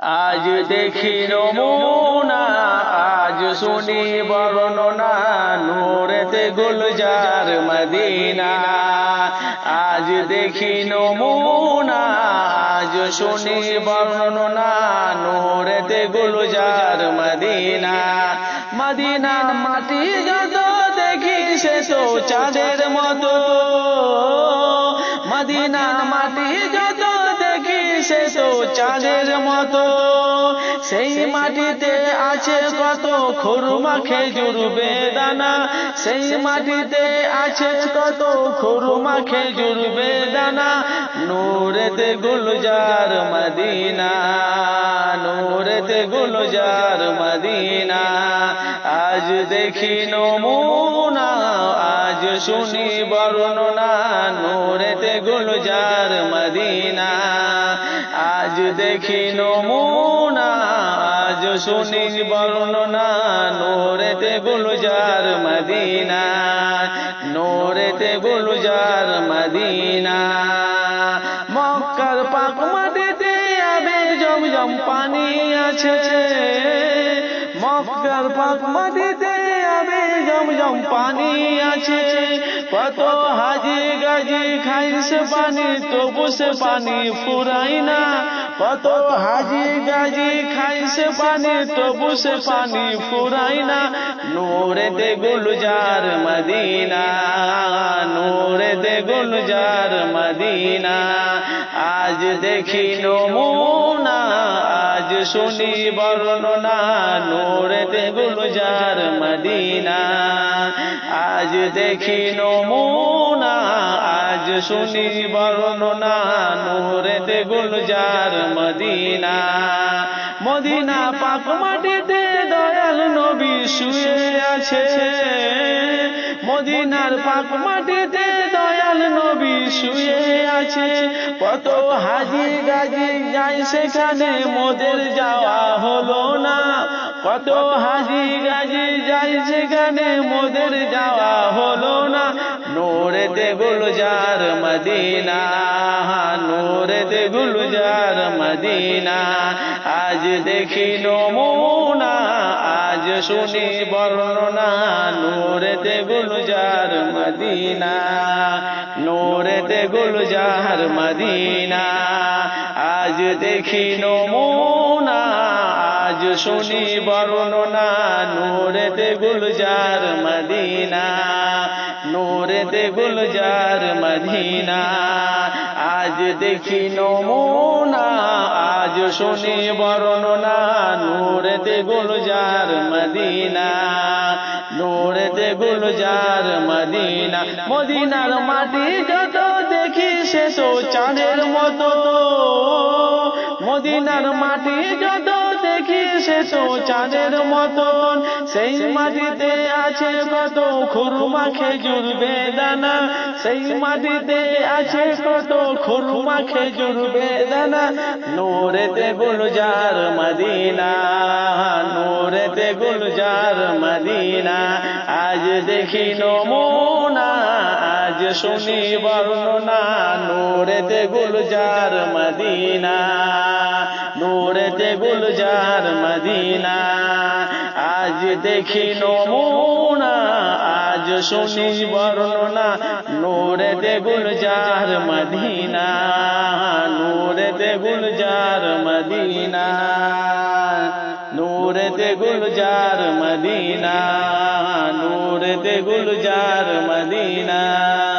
আজ দেখি নমুনা, আজ শুনি বর্ণনা, নূরেতে গুলজার মদিনা। আজ দেখি নমুনা, আজ শুনি বর্ণনা, নূরেতে গুলজার মদিনা। মদিনার মাটি যত দেখি, সে তো চাঁদের মতো। সেই মাটিতে আছে কত খুরমা খেজুর বেদানা। সেই মাটিতে আছে কত খুরমা খেজুর বেদানা। নূরেতে গুলজার মদিনা নূরেতে গুলজার মদিনা। আজ দেখি নমুনা আজ শুনি বর্ণনা। নূরেতে গুলজার মদিনা। আজ দেখি নমুনা, আজ শুনি বর্ণনা, নূরেতে গুলজার মদিনা, নূরেতে গুলজার মদিনা। মক্কার পাক মাটিতে আবে জমজম পানি আছে মক্কার পাক মাটিতে জমজম পানি আছে। কত হাজি গাজি খাইছে পানি, তবু সে পানি ফুরাই না। কত হাজি গাজি খাইছে পানি, তবু সে পানি ফুরাই না। নূরেতে গুলজার মদিনা নূরেতে গুলজার মদিনা। আজ দেখি নমুনা, আজ শুনি বর্ণনা নূরেতে গুলজার মদিনা। আজ দেখি নমুনা আজ শুনি বর্ণনা নূরেতে গুলজার মদিনা। মদিনা পাক মাটিতে দয়াল নবী শুয়ে আছে। মদিনার পাক মাটিতে দয়াল নবী শুয়ে আছে। কত হাজি গাজি যায় সেখানে মোদের যাওয়া হলো না। কত হাজি গাজি যাই সেখানে মোদের যাওয়া হলো না। নোরে দেবল যার মদিনা। নোরেতে গুলজার মদিনা, আজ দেখি নমুনা, আজ শুনি বর্ণনা, নোরেতে গুলজার মদিনা, নোরেতে গুলজার মদিনা, আজ দেখি নমুনা শুনি বর্ণনা, নূরেতে গুলজার মদিনা, নূরেতে গুলজার মদিনা। আজ দেখি নমুনা, আজ শুনি বর্ণনা, নূরেতে গুলজার মদিনা, নূরেতে গুলজার মদিনা। মদিনার মাটি যত দেখি, সে তো চাঁদের মতো। মদিনার মাটি যত চাঁদের মতন। সেই মাটিতে আছে কত খুরমা খেজুর বেদানা। সেই মাটিতে আছে কত খুরমা খেজুর বেদানা। নোরেতে গুলজার মদিনা, নোরেতে গুলজার মদিনা। আজ দেখি নমুনা, আজ শুনি বর্ণনা। নোরেতে গুলজার মদিনা। নোরেতে গুলজার মদিনা। আজ দেখি নমুনা, আজ শুনি বর্ণনা। নোরেতে গুলজার মদিনা, নোরেতে গুলজার মদিনা। নূরেতে গুলজার মদিনা, নূরেতে গুলজার মদিনা।